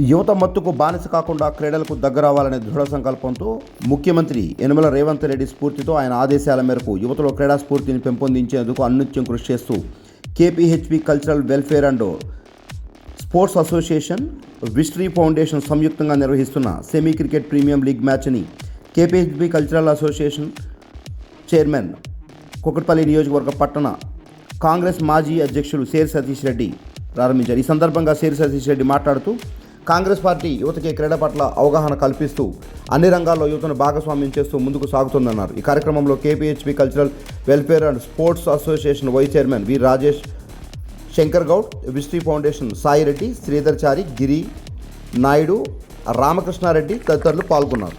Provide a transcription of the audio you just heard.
యువత మత్తుకు బానిస కాకుండా క్రీడలకు దగ్గరవ్వాలనే దృఢ సంకల్పంతో ముఖ్యమంత్రి యనమల రేవంత్ రెడ్డి స్ఫూర్తితో ఆయన ఆదేశాల మేరకు యువతలో క్రీడా స్ఫూర్తిని పెంపొందించేందుకు అన్నిత్యం కృషి చేస్తూ KPHB cultural welfare and sports association విస్టరీ foundation సంయుక్తంగా నిర్వహిస్తున్న సెమీ క్రికెట్ ప్రీమియం లీగ్ మ్యాచ్ని KPHB cultural association chairman Kukatpally నియోజకవర్గ పట్టణ కాంగ్రెస్ మాజీ అధ్యక్షులు సేర్ సతీష్ రెడ్డి ప్రారంభించారు. ఈ సందర్భంగా సేర్ సతీష్ రెడ్డి మాట్లాడుతూ కాంగ్రెస్ పార్టీ యువతకి క్రీడ పట్ల అవగాహన కల్పిస్తూ అన్ని రంగాల్లో యువతను భాగస్వామ్యం చేస్తూ ముందుకు సాగుతుందన్నారు. ఈ కార్యక్రమంలో KPHB cultural welfare and sports association vice chairman V Rajesh Shankar Goud విస్టీ foundation Sai Reddy Sridharachari Giri Naidu Ramakrishna Reddy తదితరులు పాల్గొన్నారు.